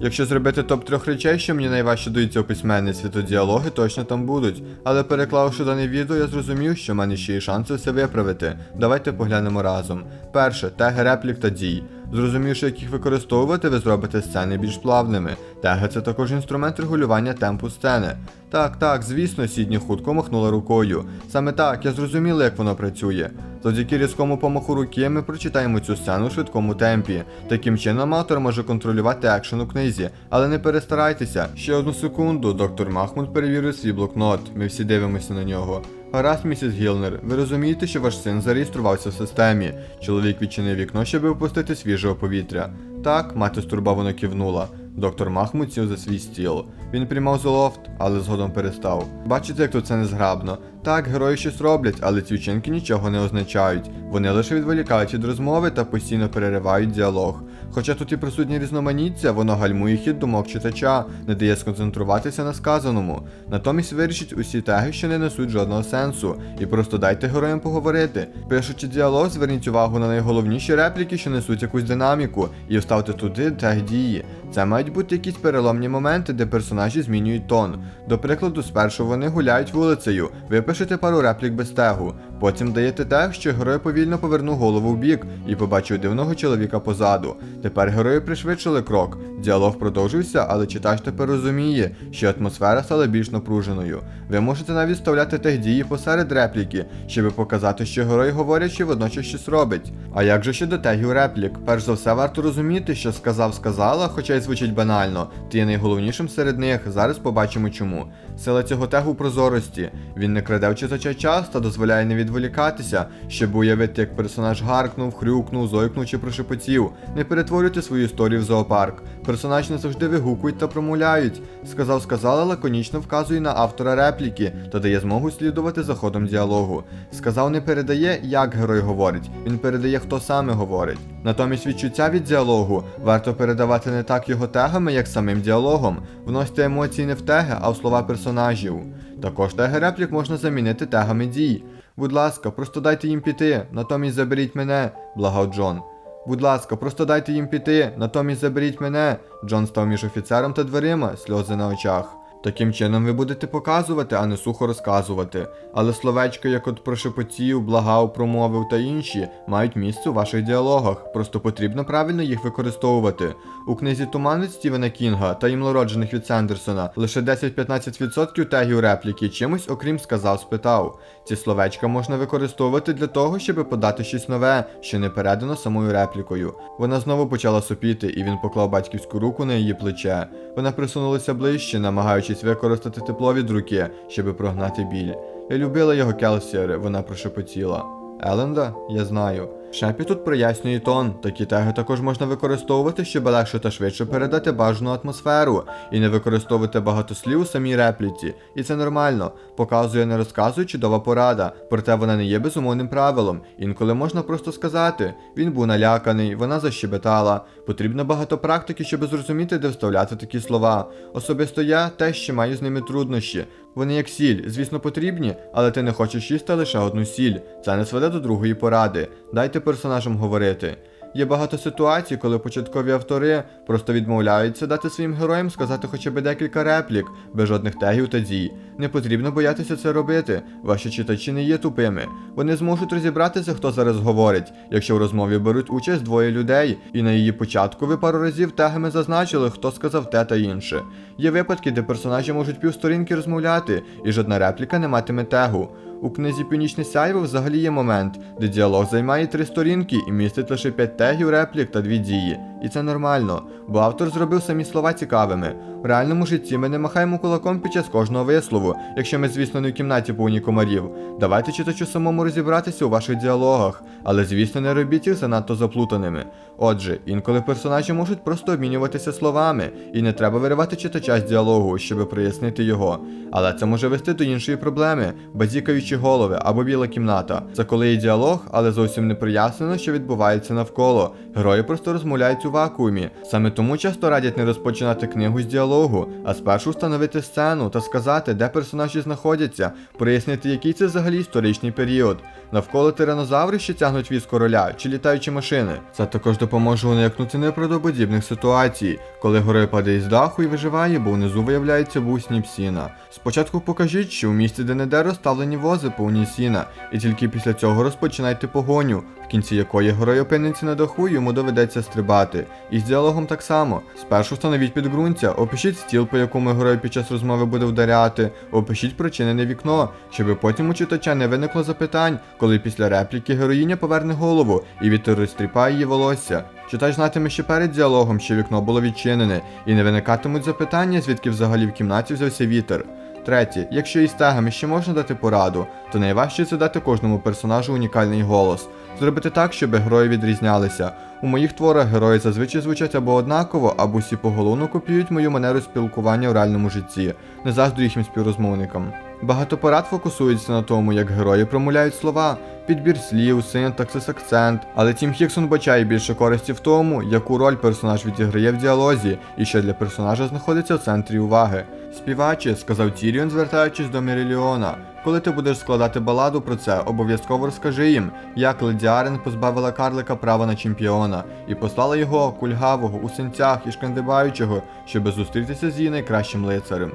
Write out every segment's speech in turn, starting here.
Якщо зробити топ трьох речей, що мені найважче даються у письменництві, то діалоги точно там будуть. Але переклавши дане відео, я зрозумів, що в мене ще є шанси все виправити. Давайте поглянемо разом. Перше, теги реплік та дій. Зрозумівши, як їх використовувати, ви зробите сцени більш плавними. Теги це також інструмент регулювання темпу сцени. Так, так, звісно, Сідні хутко махнула рукою. Саме так, я зрозуміла, як воно працює. Завдяки різкому помаху руки ми прочитаємо цю сцену у швидкому темпі. Таким чином автор може контролювати екшен у книзі. Але не перестарайтеся. Ще одну секунду, доктор Махмуд перевірив свій блокнот. Ми всі дивимося на нього. Гаразд, місіс Гілнер, ви розумієте, що ваш син зареєструвався в системі. Чоловік відчинив вікно, щоб випустити свіжого повітря. Так, мати стурбовано кивнула. Доктор Махмуд сів за свій стіл. Він приймав золофт, але згодом перестав. Бачите, як тут це незграбно. Так, герої щось роблять, але ці вчинки нічого не означають. Вони лише відволікають від розмови та постійно переривають діалог. Хоча тут і присутнє різноманіття, воно гальмує хід думок читача, не дає сконцентруватися на сказаному. Натомість вирішіть усі теги, що не несуть жодного сенсу, і просто дайте героям поговорити. Пишучи діалог, зверніть увагу на найголовніші репліки, що несуть якусь динаміку, і вставте туди тег дії. Це мають бути якісь переломні моменти, де персонажі змінюють тон. До прикладу, спершу вони гуляють вулицею, ви пишете пару реплік без тегу. Потім даєте тег, що герой повільно повернув голову в бік і побачив дивного чоловіка позаду. Тепер герої пришвидшили крок. Діалог продовжився, але читач тепер розуміє, що атмосфера стала більш напруженою. Ви можете навіть вставляти тег дії посеред репліки, щоб показати, що герой говорячи водночас щось робить. А як же щодо тегів реплік? Перш за все, варто розуміти, що сказав, сказала, хоча й звучить банально, ти є найголовнішим серед них. Зараз побачимо чому. Сила цього тегу прозорості. Він не краде в читача час та дозволяє не відволікатися, щоб уявити, як персонаж гаркнув, хрюкнув, зойкнув чи прошепотів. Не перетворюйте свою історію в зоопарк. Персонажі не завжди вигукують та промовляють. Сказав, сказала, лаконічно вказує на автора репліки та дає змогу слідувати за ходом діалогу. Сказав не передає, як герой говорить, він передає, хто саме говорить. Натомість відчуття від діалогу варто передавати не так його тегами, як самим діалогом. Вносьте емоції не в теги, а в слова персонажів. Також теги реплік можна замінити тегами дій. Будь ласка, просто дайте їм піти, натомість заберіть мене, благав Джон. Будь ласка, просто дайте їм піти, натомість заберіть мене. Джон став між офіцером та дверима, сльози на очах. Таким чином ви будете показувати, а не сухо розказувати. Але словечка, як от прошепотів, благав, промовив та інші, мають місце у ваших діалогах. Просто потрібно правильно їх використовувати. У книзі Туманець Стівена Кінга та імлороджених від Сендерсона лише 10-15% тегів репліки чимось, окрім сказав, спитав. Ці словечка можна використовувати для того, щоб подати щось нове, що не передано самою реплікою. Вона знову почала сопіти, і він поклав батьківську руку на її плече. Вона присунулася ближче, намагаючись використати тепло від руки, щоб прогнати біль. Я любила його келсіри, вона прошепотіла. Еленда, я знаю. Шепі тут прояснює тон. Такі теги також можна використовувати, щоб легше та швидше передати бажану атмосферу і не використовувати багато слів у самій репліці. І це нормально. Показує, не розказує чудова порада, проте вона не є безумовним правилом. Інколи можна просто сказати: він був наляканий, вона защебетала. Потрібно багато практики, щоб зрозуміти, де вставляти такі слова. Особисто я теж ще маю з ними труднощі. Вони як сіль, звісно, потрібні, але ти не хочеш їсти лише одну сіль. Це не сведе до другої поради. Дайте персонажам говорити. Є багато ситуацій, коли початкові автори просто відмовляються дати своїм героям сказати хоча б декілька реплік, без жодних тегів та дій. Не потрібно боятися це робити. Ваші читачі не є тупими. Вони зможуть розібратися, хто зараз говорить, якщо в розмові беруть участь двоє людей, і на її початку ви пару разів тегами зазначили, хто сказав те та інше. Є випадки, де персонажі можуть півсторінки розмовляти, і жодна репліка не матиме тегу. У книзі Північне Сяйво взагалі є момент, де діалог займає три сторінки і містить лише п'ять тегів, реплік та дві дії. І це нормально, бо автор зробив самі слова цікавими. В реальному житті ми не махаємо кулаком під час кожного вислову, якщо ми, звісно, не в кімнаті повні комарів. Давайте читачу самому розібратися у ваших діалогах, але звісно не робіть їх занадто заплутаними. Отже, інколи персонажі можуть просто обмінюватися словами, і не треба виривати читача з діалогу, щоб прояснити його. Але це може вести до іншої проблеми базікаючі голови або біла кімната. Це коли є діалог, але зовсім не прояснено, що відбувається навколо. Герої просто розмовляють у вакуумі. Саме тому часто радять не розпочинати книгу з діалогу, а спершу встановити сцену та сказати, де персонажі знаходяться, прояснити, який це взагалі історичний період. Навколо тиранозаври, що тягнуть віз короля, чи літаючі машини. Це також допоможе уникнути неправдоподібних ситуацій, коли герой падає з даху і виживає, бо внизу виявляється бусні псіна. Спочатку покажіть, що у місті де-не-де розставлені вози повні сіна, і тільки після цього розпочинайте погоню, в кінці якої герой опиниться на даху, і йому доведеться стрибати. І з діалогом так само. Спершу встановіть підґрунтя, опишіть стіл, по якому герой під час розмови буде вдаряти, опишіть причинене вікно, щоб потім у читача не виникло запитань, коли після репліки героїня поверне голову і вітер розтріпає її волосся. Читач знатиме ще перед діалогом, що вікно було відчинене, і не виникатимуть запитання, звідки взагалі в кімнаті взявся вітер. Третє, якщо із тегами ще можна дати пораду, то найважче це дати кожному персонажу унікальний голос. Зробити так, щоб герої відрізнялися. У моїх творах герої зазвичай звучать або однаково, або всі поголовно копіюють мою манеру спілкування в реальному житті, не заздрю їхнім співрозмовникам. Багато порад фокусується на тому, як герої промовляють слова, підбір слів, синтаксис, акцент. Але Тім Хіксон бачає більше користі в тому, яку роль персонаж відіграє в діалозі і що для персонажа знаходиться в центрі уваги. Співаче, сказав Тіріон, звертаючись до Меріліона. Коли ти будеш складати баладу про це, обов'язково розкажи їм, як леді Арен позбавила карлика права на чемпіона і послала його кульгавого у синцях і шкандибаючого, щоби зустрітися з її найкращим лицарем.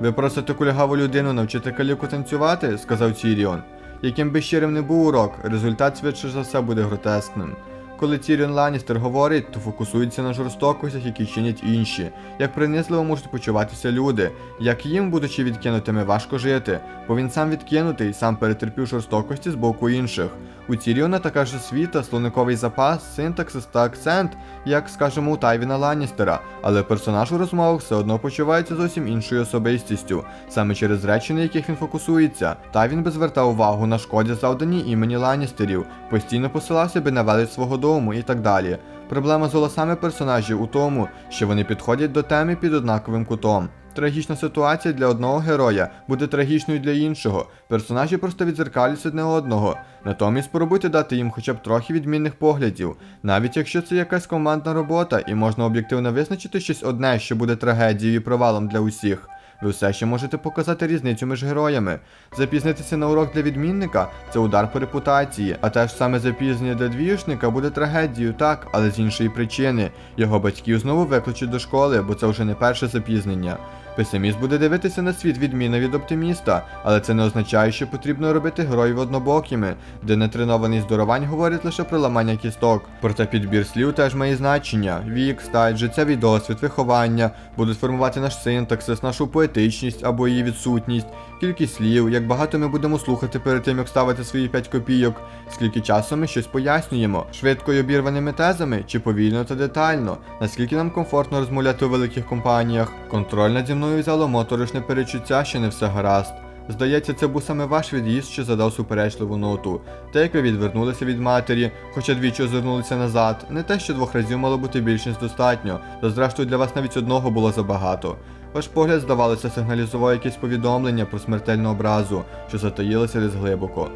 Ви просите кульгаву людину навчити каліку танцювати, сказав Ціріон. Яким би щирим не був урок, результат швидше за все буде гротескним. Коли Тіріон Ланністер говорить, то фокусується на жорстокостях, які чинять інші, як принизливо можуть почуватися люди, як їм, будучи відкинутими, важко жити, бо він сам відкинутий, сам перетерпів жорстокості з боку інших. У Тіріона така ж освіта, словниковий запас, синтаксис та акцент, як, скажімо, у Тайвіна Ланністера, але персонаж у розмовах все одно почувається зовсім іншою особистістю, саме через речі, на яких він фокусується. Тайвін би звертав увагу на шкоді, завдані імені Ланністерів, постійно посилав себе на велич свого дому і так далі. Проблема з голосами персонажів у тому, що вони підходять до теми під однаковим кутом. Трагічна ситуація для одного героя буде трагічною для іншого. Персонажі просто відзеркалюють одне одного. Натомість спробуйте дати їм хоча б трохи відмінних поглядів, навіть якщо це якась командна робота і можна об'єктивно визначити щось одне, що буде трагедією і провалом для усіх. Ви все ще можете показати різницю між героями. Запізнитися на урок для відмінника це удар по репутації, а те ж саме запізнення для двіюшника буде трагедією, так, але з іншої причини. Його батьків знову викличуть до школи, бо це вже не перше запізнення. Песиміст буде дивитися на світ відмінно від оптиміста, але це не означає, що потрібно робити героїв однобокими, де нетренований здоровань говорить лише про ламання кісток. Проте підбір слів теж має значення. Вік, стать, життєвий досвід, виховання будуть формувати наш синтаксис, нашу поетичність або її відсутність, кількість слів, як багато ми будемо слухати перед тим, як ставити свої 5 копійок, скільки часу ми щось пояснюємо, швидко й обірваними тезами чи повільно та детально, наскільки нам комфортно розмовляти у великих компаніях. Контроль наді мною взяло моторошне перечуття, що не все гаразд. Здається, це був саме ваш від'їзд, що задав суперечливу ноту. Те, як ви відвернулися від матері, хоча двічі озирнулися назад, не те, що двох разів мало бути більш ніж достатньо, та зрештою для вас навіть одного було забагато. Ваш погляд, здавалося, сигналізував якесь повідомлення про смертельну образу, що затаїлося десь глибоко.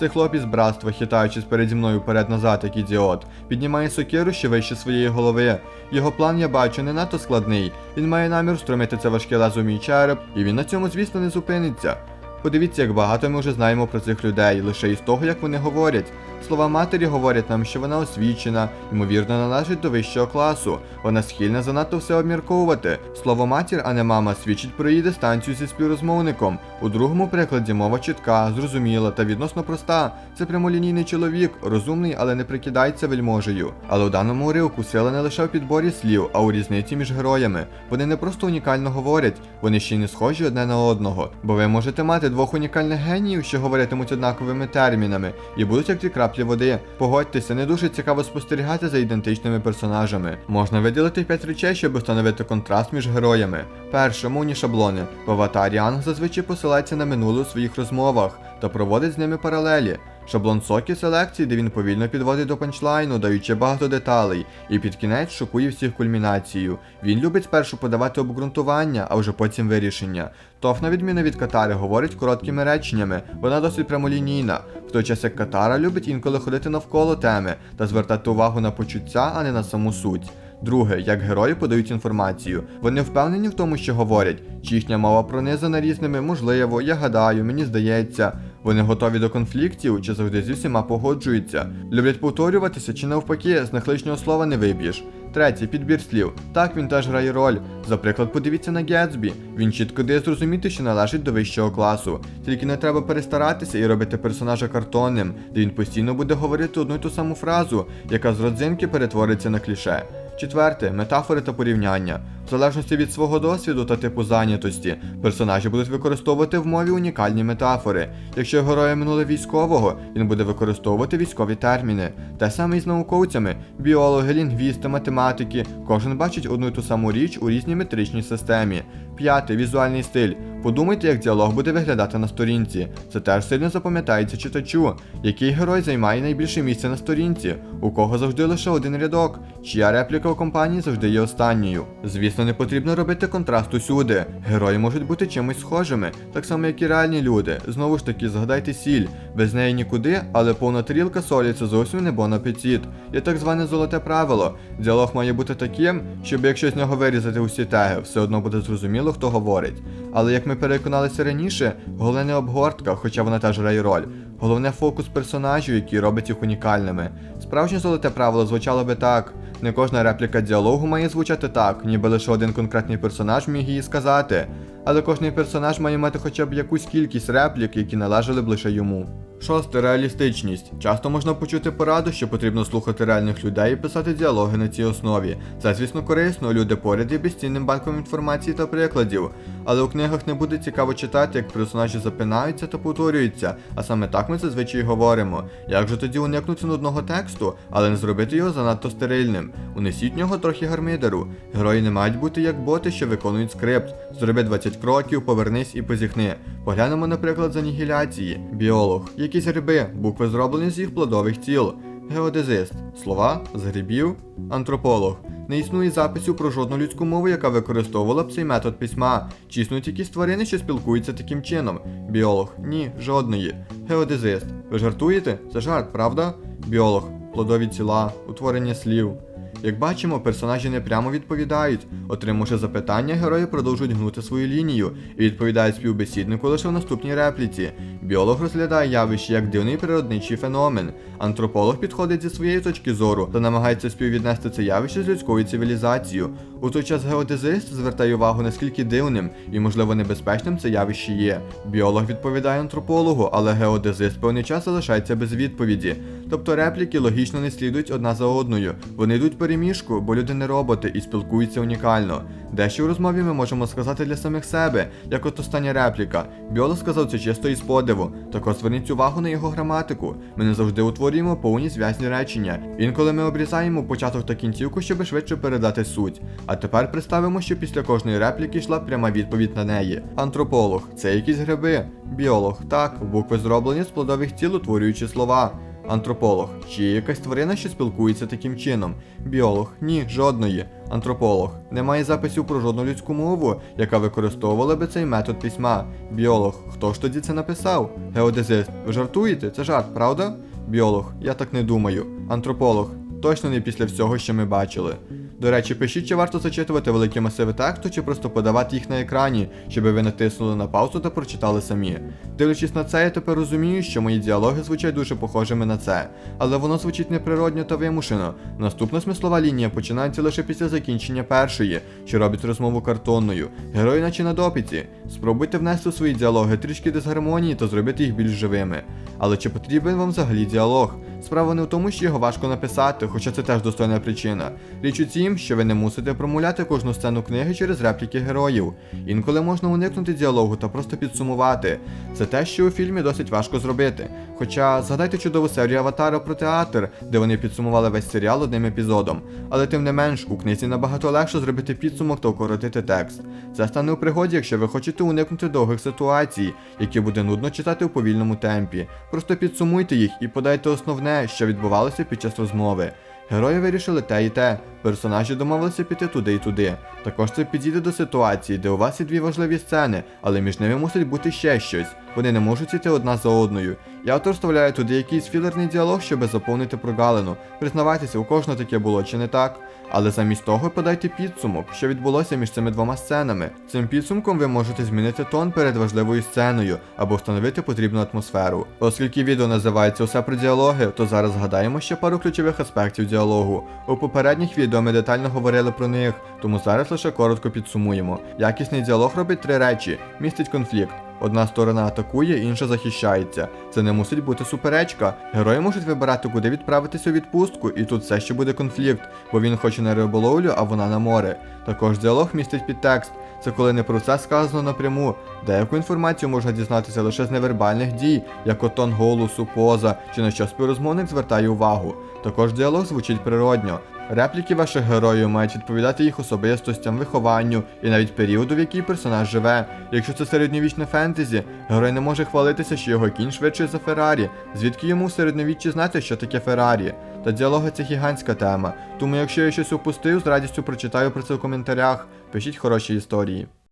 Цей хлопець братства, хитаючись переді мною перед назад, як ідіот, піднімає сокиру ще вище своєї голови. Його план я бачу не надто складний. Він має намір струмити це важке лезо мій череп, і він на цьому, звісно, не зупиниться. Подивіться, як багато ми вже знаємо про цих людей, лише із того, як вони говорять. Слова матері говорять нам, що вона освічена, ймовірно, належить до вищого класу. Вона схильна занадто все обмірковувати. Слово матір, а не мама, свідчить про її дистанцію зі співрозмовником. У другому прикладі мова чітка, зрозуміла та відносно проста. Це прямолінійний чоловік, розумний, але не прикидається вельможею. Але у даному уривку сила не лише в підборі слів, а у різниці між героями. Вони не просто унікально говорять, вони ще й не схожі одне на одного. Бо ви можете мати двох унікальних геніїв, що говоритимуть однаковими термінами, і будуть як дві краплі води. Погодьтеся, не дуже цікаво спостерігати за ідентичними персонажами. Можна виділити п'ять речей, щоб встановити контраст між героями. Перше, мовні шаблони. В аватарі Анг зазвичай посилається на минуле у своїх розмовах та проводить з ними паралелі. Шаблон сокі селекції, де він повільно підводить до панчлайну, даючи багато деталей, і під кінець шокує всіх кульмінацією. Він любить спершу подавати обґрунтування, а вже потім вирішення. Тоф, на відміну від Катари, говорить короткими реченнями, вона досить прямолінійна, в той час як Катара любить інколи ходити навколо теми та звертати увагу на почуття, а не на саму суть. Друге, як герої подають інформацію. Вони впевнені в тому, що говорять, чи їхня мова пронизана різними, можливо, я гадаю, мені здається. Вони готові до конфліктів чи завжди зі всіма погоджуються. Люблять повторюватися чи навпаки, з них лишнього слова не виб'єш. Третє підбір слів. Так він теж грає роль. За приклад, подивіться на Гетсбі. Він чітко дає зрозуміти, що належить до вищого класу. Тільки не треба перестаратися і робити персонажа картонним, де він постійно буде говорити одну й ту саму фразу, яка з родзинки перетвориться на кліше. Четверте метафори та порівняння. В залежності від свого досвіду та типу зайнятості, персонажі будуть використовувати в мові унікальні метафори. Якщо героя минуле військового, він буде використовувати військові терміни. Те саме і з науковцями, біологи, лінгвісти, математики. Кожен бачить одну й ту саму річ у різній метричній системі. П'яте візуальний стиль. Подумайте, як діалог буде виглядати на сторінці. Це теж сильно запам'ятається читачу. Який герой займає найбільше місце на сторінці? У кого завжди лише один рядок? Чия репліка у компанії завжди є останньою. Звісно, не потрібно робити контраст усюди. Герої можуть бути чимось схожими, так само як і реальні люди. Знову ж таки, згадайте сіль. Без неї нікуди, але повна тарілка солі це зовсім не бон апетит. Є так зване золоте правило. Діалог має бути таким, щоб якщо з нього вирізати усі теги, все одно буде зрозуміло, хто говорить. Але як ми переконалися раніше, головне не обгортка, хоча вона теж грає роль. Головне фокус персонажів, який робить їх унікальними. Справжнє золоте правило звучало би так. Не кожна репліка діалогу має звучати так, ніби лише один конкретний персонаж міг її сказати. Але кожний персонаж має мати хоча б якусь кількість реплік, які належали б лише йому. Шосте реалістичність. Часто можна почути пораду, що потрібно слухати реальних людей і писати діалоги на цій основі. Це, звісно, корисно, люди поряд є безцінним банком інформації та прикладів. Але у книгах не буде цікаво читати, як персонажі запинаються та повторюються, а саме так ми зазвичай говоримо. Як же тоді уникнути нудного тексту, але не зробити його занадто стерильним? Унесіть в нього трохи гармидеру. Герої не мають бути як боти, що виконують скрипт. Зроби 20 кроків, повернись і позіхни. Поглянемо, наприклад, з анігіляції. Біолог. Якісь гриби, букви зроблені з їх плодових тіл. Геодезист. Слова з грибів. Антрополог. Не існує записів про жодну людську мову, яка використовувала б цей метод письма. Чи існують якісь тварини, що спілкуються таким чином? Біолог. Ні, жодної. Геодезист. Ви жартуєте? Це жарт, правда? Біолог. Плодові тіла, утворення слів. Як бачимо, персонажі не прямо відповідають. Отримавши запитання, герої продовжують гнути свою лінію і відповідають співбесіднику лише в наступній репліці. Біолог розглядає явище як дивний природничий феномен. Антрополог підходить зі своєї точки зору та намагається співвіднести це явище з людською цивілізацією. У той час геодезист звертає увагу, наскільки дивним і, можливо, небезпечним це явище є. Біолог відповідає антропологу, але геодезист певний час залишається без відповіді. Тобто репліки логічно не слідують одна за одною. Вони йдуть переміжку, бо люди не роботи і спілкуються унікально. Дещо у розмові ми можемо сказати для самих себе, як от остання репліка. Біолог сказав це чисто із подиву. Також зверніть увагу на його граматику. Ми не завжди утворюємо повні зв'язні речення. Інколи ми обрізаємо початок та кінцівку, щоб швидше передати суть. А тепер представимо, що після кожної репліки йшла пряма відповідь на неї. Антрополог це якісь гриби. Біолог так, букви зроблені з плодових тіл, утворюючи слова. Антрополог. Чи є якась тварина, що спілкується таким чином? Біолог. Ні, жодної. Антрополог. Немає записів про жодну людську мову, яка використовувала би цей метод письма. Біолог. Хто ж тоді це написав? Геодезист. Ви жартуєте? Це жарт, правда? Біолог. Я так не думаю. Антрополог. Точно не після всього, що ми бачили. До речі, пишіть, чи варто зачитувати великі масиви тексту, чи просто подавати їх на екрані, щоб ви натиснули на паузу та прочитали самі. Дивлячись на це, я тепер розумію, що мої діалоги звучать дуже похожими на це, але воно звучить неприродньо та вимушено. Наступна смислова лінія починається лише після закінчення першої, що робить розмову картонною. Герої наче на допиті. Спробуйте внести у свої діалоги трішки дисгармонії та зробити їх більш живими. Але чи потрібен вам взагалі діалог? Справа не в тому, що його важко написати, хоча це теж достойна причина. Річ у тім, тім, що ви не мусите промуляти кожну сцену книги через репліки героїв. Інколи можна уникнути діалогу та просто підсумувати. Це те, що у фільмі досить важко зробити. Хоча згадайте чудову серію Аватара про театр, де вони підсумували весь серіал одним епізодом. Але тим не менш, у книзі набагато легше зробити підсумок та укоротити текст. Це стане у пригоді, якщо ви хочете уникнути довгих ситуацій, які буде нудно читати у повільному темпі. Просто підсумуйте їх і подайте основне, що відбувалося під час розмови. Герої вирішили те і те, персонажі домовилися піти туди і туди. Також це підійде до ситуації, де у вас є дві важливі сцени, але між ними мусить бути ще щось. Вони не можуть іти одна за одною. І автор вставляє туди якийсь філерний діалог, щоб заповнити прогалину. Признавайтеся, у кожного таке було, чи не так? Але замість того подайте підсумок, що відбулося між цими двома сценами. Цим підсумком ви можете змінити тон перед важливою сценою або встановити потрібну атмосферу. Оскільки відео називається Усе про діалоги, то зараз згадаємо ще пару ключових аспектів діалогу. У попередніх відео ми детально говорили про них, тому зараз лише коротко підсумуємо. Якісний діалог робить три речі: містить конфлікт. Одна сторона атакує, інша захищається. Це не мусить бути суперечка. Герої можуть вибирати, куди відправитися у відпустку, і тут все ще буде конфлікт, бо він хоче на риболовлю, а вона на море. Також діалог містить підтекст. Це коли не про це сказано напряму. Деяку інформацію можна дізнатися лише з невербальних дій, як от тон голосу, поза, чи на що співрозмовник звертає увагу. Також діалог звучить природньо. Репліки ваших героїв мають відповідати їх особистостям, вихованню і навіть періоду, в який персонаж живе. Якщо це середньовічне фентезі, герой не може хвалитися, що його кінь швидший за Феррарі, звідки йому в середньовіччі знати, що таке Феррарі. Та діалоги це гігантська тема. Тому якщо я щось упустив, з радістю прочитаю про це в коментарях. Пишіть хороші історії.